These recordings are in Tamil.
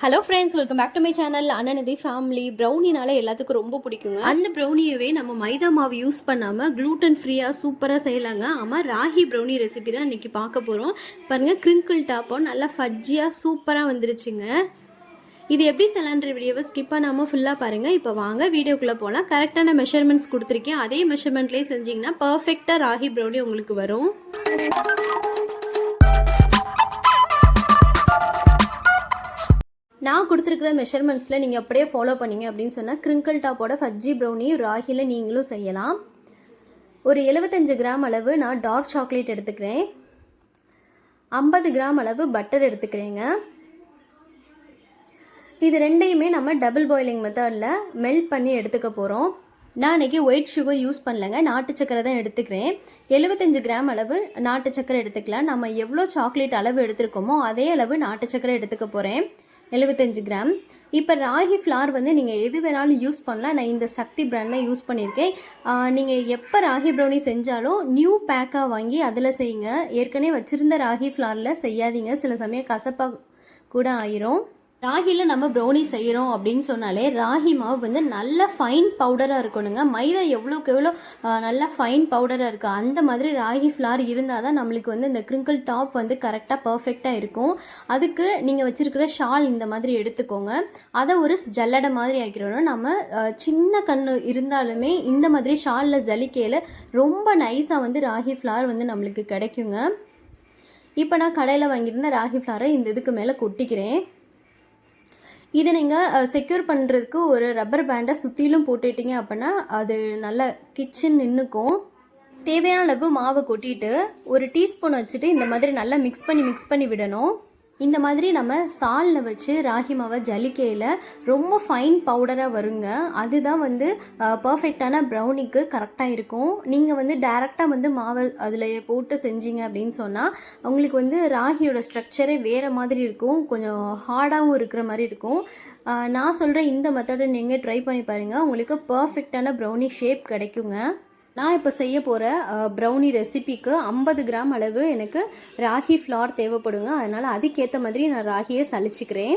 Hello friends welcome back to my channel அண்ணனதி family ப்ரௌனினால எல்லாத்துக்கும் ரொம்ப பிடிக்குங்க. அந்த ப்ரௌனியவே நம்ம மைதா மாவு யூஸ் பண்ணாமல் க்ளூட்டன் ஃப்ரீயாக சூப்பராக செய்யலாங்க. ஆமாம் ராகி ப்ரௌனி ரெசிபி தான் இன்றைக்கி பார்க்க போகிறோம் பாருங்கள் கிரிங்கிள் டாப்போ நல்லா ஃபஜ்ஜியாக சூப்பராக வந்துருச்சுங்க. இது எப்படி செய்யலான்ற வீடியோவை ஸ்கிப் பண்ணாமல் ஃபுல்லாக பாருங்கள் இப்போ வாங்க வீடியோக்குள்ளே போகலாம் கரெக்டான மெஷர்மெண்ட்ஸ் கொடுத்துருக்கேன். அதே மெஷர்மெண்ட்லேயே செஞ்சிங்கன்னா பர்ஃபெக்டாக ராகி ப்ரௌனி உங்களுக்கு வரும். நான் கொடுத்துருக்குற மெஷர்மெண்ட்ஸில் நீங்கள் அப்படியே ஃபாலோ பண்ணீங்க அப்படின்னு சொன்னால் கிரிங்கிள் டாப்போட ஃபஜ்ஜி ப்ரௌனி ராகியில் நீங்களும் செய்யலாம். ஒரு 75 கிராம் அளவு நான் டார்க் சாக்லேட் எடுத்துக்கிறேன். ஐம்பது கிராம் அளவு பட்டர் எடுத்துக்கிறேங்க. இது ரெண்டையுமே நம்ம டபுள் பாயிலிங் மெத்தடில் மெல்ட் பண்ணி எடுத்துக்க போகிறோம் நான் இன்றைக்கி ஒயிட் சுகர் யூஸ் பண்ணலங்க நாட்டு சக்கரை தான் எடுத்துக்கிறேன். 75 கிராம் அளவு நாட்டு சக்கரை எடுத்துக்கலாம். நம்ம எவ்வளோ சாக்லேட் அளவு எடுத்துருக்கோமோ அதே அளவு நாட்டு சக்கரை எடுத்துக்க போகிறேன் 75 கிராம். இப்போ ராகி ஃப்ளார் வந்து நீங்கள் எது வேணாலும் யூஸ் பண்ணலாம். நான் இந்த சக்தி ப்ராண்டை யூஸ் பண்ணியிருக்கேன். நீங்கள் எப்போ ராகி ப்ரௌனி செஞ்சாலும் நியூ பேக்காக வாங்கி அதில் செய்யுங்க. ஏற்கனவே வச்சுருந்த ராகி ஃப்ளாரில் செய்யாதீங்க. சில சமயம் கசப்பாக கூட ஆயிரும். ராகியில் நம்ம ப்ரௌனி செய்கிறோம் அப்படின்னு சொன்னாலே ராகி மாவு வந்து நல்ல ஃபைன் பவுடராக இருக்கணுங்க. மைதா எவ்வளோக்கு எவ்வளோ நல்லா ஃபைன் பவுடராக இருக்குது அந்த மாதிரி ராகி ஃப்ளார் இருந்தால் தான் நம்மளுக்கு வந்து இந்த கிரிங்கிள் டாப் வந்து கரெக்டாக பர்ஃபெக்டாக இருக்கும். அதுக்கு நீங்கள் வச்சுருக்கிற ஷால் இந்த மாதிரி எடுத்துக்கோங்க. அதை ஒரு ஜல்லடை மாதிரி ஆக்கிடணும். நம்ம சின்ன கண் இருந்தாலுமே இந்த மாதிரி ஷாலில் ஜலிக்கையில் ரொம்ப நைஸாக வந்து ராகி ஃப்ளார் வந்து நம்மளுக்கு கிடைக்குங்க. இப்போ நான் கடையில் வாங்கியிருந்த ராகி ஃப்ளாரை இந்த இதுக்கு மேலே கொட்டிக்கிறேன். இதை நீங்கள் செக்யூர் பண்ணுறதுக்கு ஒரு ரப்பர் பேண்டை சுற்றிலும் போட்டுட்டிங்க அப்படின்னா அது நல்ல கிச்சன் நின்றுக்கும் தேவையான அளவு மாவை கொட்டிட்டு ஒரு டீஸ்பூன் வச்சுட்டு இந்த மாதிரி நல்லா மிக்ஸ் பண்ணி மிக்ஸ் பண்ணி விடணும். இந்த மாதிரி நம்ம சாலில் வச்சு ராகி மாவை ஜலிக்கையில் ரொம்ப ஃபைன் பவுடராக வருங்க. அதுதான் வந்து பர்ஃபெக்டான ப்ரௌனிக்கு கரெக்டாக இருக்கும். நீங்கள் வந்து டைரெக்டாக வந்து மாவை அதில் போட்டு செஞ்சீங்க அப்படின்னு சொன்னால் உங்களுக்கு வந்து ராகியோட ஸ்ட்ரக்சரே வேறு மாதிரி இருக்கும். கொஞ்சம் ஹார்டாகவும் இருக்கிற மாதிரி இருக்கும். நான் சொல்கிற இந்த மெத்தடை நீங்கள் ட்ரை பண்ணி பாருங்கள் உங்களுக்கு பர்ஃபெக்டான ப்ரௌனி ஷேப் கிடைக்குங்க. நான் இப்போ செய்ய போகிற ப்ரௌனி ரெசிபிக்கு ஐம்பது கிராம் அளவு எனக்கு ராகி ஃப்ளார் தேவைப்படுங்க. அதனால் அதுக்கேற்ற மாதிரி நான் ராகியை சளிச்சிக்கிறேன்.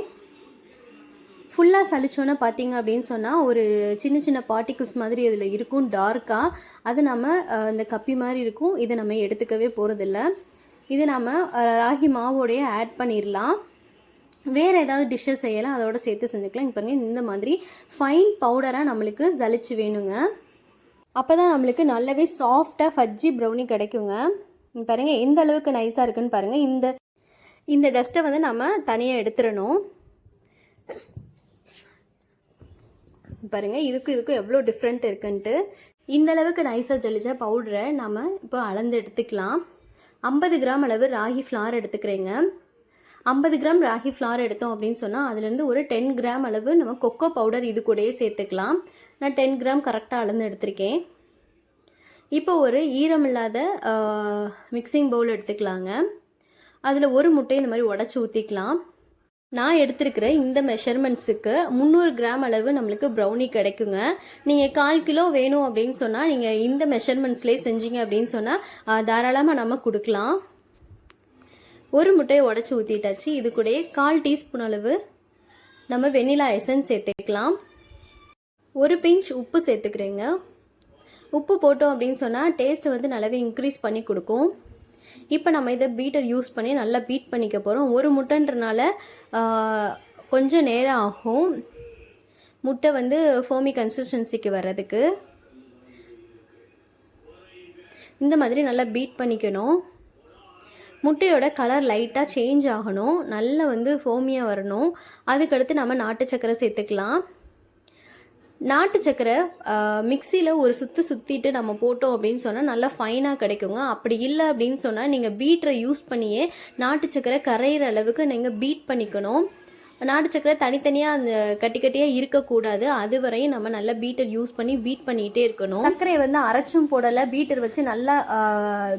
ஃபுல்லாக சளிச்சோன்னே பார்த்தீங்க அப்படின்னு சொன்னால் ஒரு சின்ன சின்ன பார்ட்டிகிள்ஸ் மாதிரி இதில் இருக்கும். டார்க்காக அது நம்ம இந்த கப்பி மாதிரி இருக்கும். இதை நம்ம எடுத்துக்கவே போகிறதில்ல இது நம்ம ராகி மாவோடைய ஆட் பண்ணிடலாம் வேறு ஏதாவது டிஷ்ஷஸ் செய்யலாம். அதோட சேர்த்து செஞ்சுக்கலாம். இப்போ இந்த மாதிரி ஃபைன் பவுடராக நம்மளுக்கு ஜலிச்சு வேணுங்க. அப்போ தான் நம்மளுக்கு நல்லாவே சாஃப்டாக ஃபஜ்ஜி ப்ரௌனி கிடைக்குங்க. பாருங்கள் எந்த அளவுக்கு நைஸாக இருக்குன்னு பாருங்கள் இந்த இந்த டஸ்ட்டை வந்து நம்ம தனியாக எடுத்துடணும். பாருங்கள் இதுக்கும் இதுக்கும் எவ்வளோ டிஃப்ரெண்ட் இருக்குன்ட்டு. இந்த அளவுக்கு நைஸாக ஜலிச்ச பவுடரை நம்ம இப்போ அளந்து எடுத்துக்கலாம். ஐம்பது கிராம் அளவு ராகி ஃப்ளார் எடுத்துக்கிறேங்க. ஐம்பது கிராம் ராகி ஃப்ளார் எடுத்தோம் அப்படின்னு சொன்னால் அதுலேருந்து ஒரு டென் கிராம் அளவு நம்ம கொக்கோ பவுடர் இது கூடயே சேர்த்துக்கலாம். நான் டென் கிராம் கரெக்டாக அளந்து எடுத்திருக்கேன். இப்போ ஒரு ஈரமில்லாத மிக்சிங் பவுல் எடுத்துக்கலாங்க. அதில் ஒரு முட்டையை இந்த மாதிரி உடச்சி ஊற்றிக்கலாம் நான் எடுத்திருக்கிற இந்த மெஷர்மெண்ட்ஸுக்கு முந்நூறு கிராம் அளவு நம்மளுக்கு ப்ரௌனி கிடைக்குங்க. நீங்கள் கால் கிலோ வேணும் அப்படின்னு சொன்னால் நீங்கள் இந்த மெஷர்மெண்ட்ஸ்லேயே செஞ்சீங்க அப்படின்னு சொன்னால் தாராளமாக நம்ம கொடுக்கலாம். ஒரு முட்டையை உடச்சி ஊற்றிட்டாச்சு இது கூடயே கால் டீஸ்பூன் அளவு நம்ம வெண்ணிலா எசன்ஸ் சேர்த்துக்கலாம். ஒரு பிஞ்ச் உப்பு சேர்த்துக்கிறேங்க. உப்பு போட்டோம் அப்படின்னு சொன்னால் டேஸ்ட்டை வந்து நல்லாவே இன்க்ரீஸ் பண்ணி கொடுக்கும். இப்போ நம்ம இதை பீட்டர் யூஸ் பண்ணி நல்லா பீட் பண்ணிக்க போகிறோம் ஒரு முட்டைன்றனால கொஞ்சம் நேரம் ஆகும். முட்டை வந்து ஃபோமி கன்சிஸ்டன்சிக்கு வர்றதுக்கு. இந்த மாதிரி நல்லா பீட் பண்ணிக்கணும். முட்டையோட கலர் லைட்டாக சேஞ்ச் ஆகணும். நல்லா வந்து ஃபோமியாக வரணும். அதுக்கடுத்து நம்ம நாட்டு சக்கரை சேர்த்துக்கலாம். நாட்டு சக்கரை மிக்சியில் ஒரு சுற்று சுற்றிட்டு நம்ம போட்டோம் அப்படின்னு சொன்னால் நல்லா ஃபைனாக கிடைக்குங்க. அப்படி இல்லை அப்படின்னு சொன்னால் நீங்கள் பீட்டரை யூஸ் பண்ணியே நாட்டு சக்கரை கரையிற அளவுக்கு நீங்கள் பீட் பண்ணிக்கணும். நாட்டு சக்கரை தனித்தனியாக அந்த கட்டி கட்டியாக இருக்கக்கூடாது. அது வரையும் நம்ம நல்லா பீட்டர் யூஸ் பண்ணி பீட் பண்ணிகிட்டே இருக்கணும். சர்க்கரையை வந்து அரைச்சும் போடலை பீட்டர் வச்சு நல்லா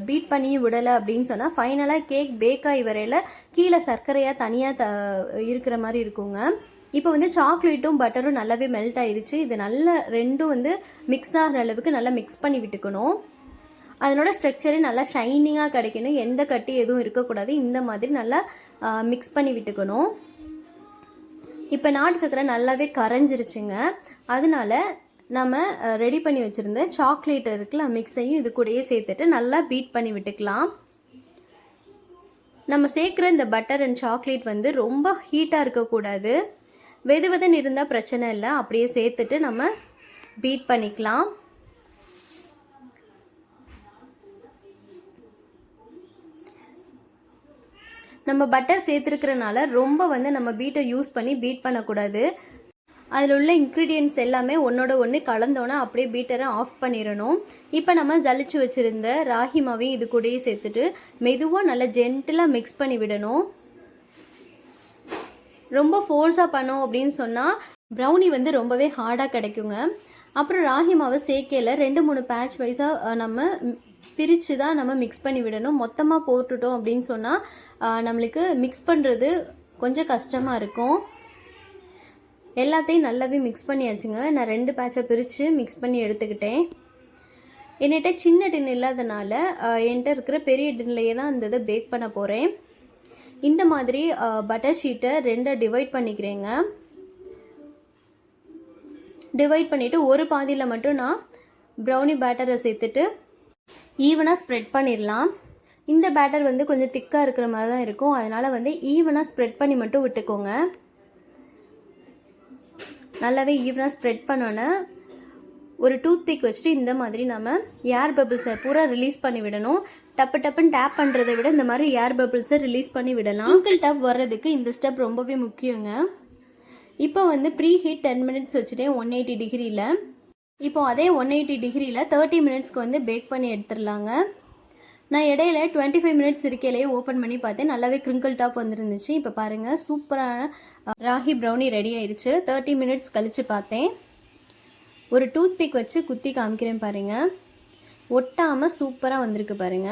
பீட் பண்ணி விடலை அப்படின்னு சொன்னால் ஃபைனலாக கேக் பேக் ஆகி வரையில் கீழே சர்க்கரையாக தனியாக த இருக்கிற மாதிரி இருக்குங்க. இப்போ வந்து சாக்லேட்டும் பட்டரும் நல்லாவே மெல்ட் ஆயிருச்சு. இது நல்லா ரெண்டும் வந்து மிக்ஸ் ஆகிற அளவுக்கு நல்லா மிக்ஸ் பண்ணி விட்டுக்கணும். அதனோட ஸ்ட்ரக்சரே நல்லா ஷைனிங்காக கிடைக்கணும். எந்த கட்டி எதுவும் இருக்கக்கூடாது. இந்த மாதிரி நல்லா மிக்ஸ் பண்ணி விட்டுக்கணும். இப்போ நாட்டு சக்கரை நல்லாவே கரைஞ்சிருச்சுங்க. அதனால நம்ம ரெடி பண்ணி வச்சுருந்த சாக்லேட் இருக்குல்ல மிக்ஸையும் இது கூடயே சேர்த்துட்டு நல்லா பீட் பண்ணி விட்டுக்கலாம். நம்ம சேர்க்குற இந்த பட்டர் அண்ட் சாக்லேட் வந்து ரொம்ப ஹீட்டாக இருக்கக்கூடாது. வெது வெதுன்னு இருந்தால் பிரச்சனை இல்லை அப்படியே சேர்த்துட்டு நம்ம பீட் பண்ணிக்கலாம். நம்ம பட்டர் சேர்த்துருக்கிறனால ரொம்ப வந்து நம்ம பீட்டை யூஸ் பண்ணி பீட் பண்ணக்கூடாது. அதில் உள்ள இன்க்ரீடியன்ஸ் எல்லாமே ஒன்றோட ஒன்று கலந்தோன்னே அப்படியே பீட்டரை ஆஃப் பண்ணிடணும். இப்போ நம்ம ஜலிச்சு வச்சுருந்த ராகி மாவையும் இது கூடயே சேர்த்துட்டு மெதுவாக நல்லா ஜென்டிலாக மிக்ஸ் பண்ணி விடணும். ரொம்ப ஃபோர்ஸாக பண்ணோம் அப்படின்னு சொன்னால் ப்ரௌனி வந்து ரொம்பவே ஹார்டாக கிடைக்குங்க. அப்புறம் ராகி மாவை சேர்க்கையில் ரெண்டு மூணு பேட்ச் வைஸாக நம்ம பிரித்து தான் நம்ம மிக்ஸ் பண்ணி விடணும். மொத்தமாக போட்டுட்டோம் அப்படின்னு சொன்னால் நம்மளுக்கு மிக்ஸ் பண்ணுறது கொஞ்சம் கஷ்டமாக இருக்கும். எல்லாத்தையும் நல்லாவே மிக்ஸ் பண்ணியாச்சுங்க. நான் ரெண்டு பேட்சை பிரித்து மிக்ஸ் பண்ணி எடுத்துக்கிட்டேன். என்கிட்ட சின்ன டின் இல்லாதனால என்கிட்ட இருக்கிற பெரிய டின்லையே தான் இந்த இதை பேக் பண்ண போகிறேன் இந்த மாதிரி பட்டர் ஷீட்டை ரெண்டை டிவைட் பண்ணிக்கிறேங்க. டிவைட் பண்ணிவிட்டு ஒரு பாதியில் மட்டும் நான் ப்ரௌனி பேட்டரை சேர்த்துட்டு ஈவனாக ஸ்ப்ரெட் பண்ணிடலாம். இந்த பேட்டர் வந்து கொஞ்சம் திக்காக இருக்கிற மாதிரி தான் இருக்கும். அதனால் வந்து ஈவனாக ஸ்ப்ரெட் பண்ணி மட்டும் விட்டுக்கோங்க. நல்லாவே ஈவனாக ஸ்ப்ரெட் பண்ணோன்னே ஒரு டூத் பிக் வச்சுட்டு இந்த மாதிரி நம்ம ஏர் பபிள்ஸை பூரா ரிலீஸ் பண்ணி விடணும். டப்பு டப்புன்னு டேப் பண்ணுறதை விட இந்த மாதிரி ஏர் பபிள்ஸை ரிலீஸ் பண்ணி விடலாம். அங்கிள் டப் வர்றதுக்கு இந்த ஸ்டெப் ரொம்பவே முக்கியங்க. இப்போ வந்து ப்ரீ ஹீட் டென் மினிட்ஸ் வச்சுட்டேன். ஒன் எயிட்டி டிகிரியில். இப்போ அதே ஒன் எயிட்டி டிகிரியில் தேர்ட்டி மினிட்ஸ்க்கு வந்து பேக் பண்ணி எடுத்துடலாங்க. நான் இடையில டுவெண்ட்டி ஃபைவ் மினிட்ஸ் இருக்கையிலேயே ஓப்பன் பண்ணி பார்த்தேன். நல்லாவே கிரிங்கிள் டாப் வந்துருந்துச்சு. இப்போ பாருங்கள் சூப்பரான ராகி ப்ரௌனி ரெடி ஆயிடுச்சு தேர்ட்டி மினிட்ஸ் கழித்து பார்த்தேன். ஒரு டூத் பிக் வச்சு குத்தி காமிக்கிறேன் பாருங்கள் ஒட்டாமல் சூப்பராக வந்திருக்கு பாருங்க.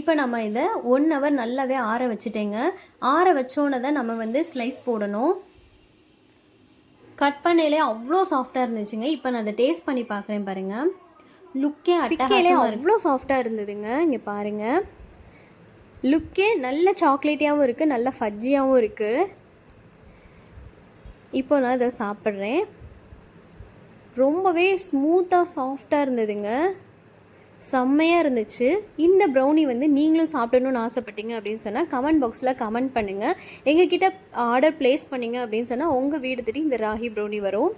இப்போ நம்ம இதை ஒன் ஹவர் நல்லாவே ஆற வச்சுட்டேங்க. ஆற வச்சோன்னே தான் நம்ம வந்து ஸ்லைஸ் போடணும். கட் பண்ணையிலே அவ்வளோ சாஃப்டாக இருந்துச்சுங்க. இப்போ நான் அதை டேஸ்ட் பண்ணி பார்க்குறேன் பாருங்க. லுக்கே அட்டகாசமாக அவ்வளோ சாஃப்டாக இருந்ததுங்க. இங்கே பாருங்க. லுக்கே நல்ல சாக்லேட்டியாகவும் இருக்குது நல்ல ஃபஜ்ஜியாகவும் இருக்குது இப்போ நான் இதை சாப்பிட்றேன். ரொம்பவே ஸ்மூத்தாக சாஃப்டாக இருந்ததுங்க. செம்மையாக இருந்துச்சு. இந்த ப்ரௌனி வந்து நீங்களும் சாப்பிடணும்னு ஆசைப்பட்டீங்க அப்படின்னு சொன்னால் கமெண்ட் பாக்ஸில் கமெண்ட் பண்ணுங்கள் எங்ககிட்ட ஆர்டர் ப்ளேஸ் பண்ணிங்க அப்படின்னு சொன்னால் உங்கள் வீடு தேடி இந்த ராகி ப்ரௌனி வரும்.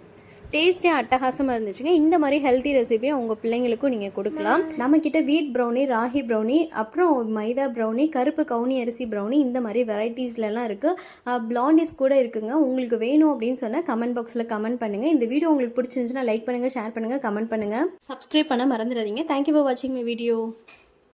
டேஸ்ட்டே அட்டகாசமாக இருந்துச்சுங்க. இந்த மாதிரி ஹெல்த்தி ரெசிபியை உங்கள் பிள்ளைங்களுக்கும் நீங்கள் கொடுக்கலாம். நம்மக்கிட்ட வீட் ப்ரௌனி ராகி ப்ரௌனி அப்புறம் மைதா ப்ரௌனி கருப்பு கவுனி அரிசி ப்ரௌனி இந்த மாதிரி வெரைட்டிஸ்லலாம் இருக்குது பிளாண்டிஸ் கூட இருக்குங்க. உங்களுக்கு வேணும் அப்படின்னு சொன்னால் கமெண்ட் பாக்ஸில் கமெண்ட் பண்ணுங்கள் இந்த வீடியோ உங்களுக்கு பிடிச்சிருந்துச்சுன்னா லைக் பண்ணுங்கள் ஷேர் பண்ணுங்கள் கமெண்ட் பண்ணுங்கள் சப்ஸ்கிரைப் பண்ண மறந்துடாதீங்க. தேங்க்யூ ஃபார் வாட்சிங் மை வீடியோ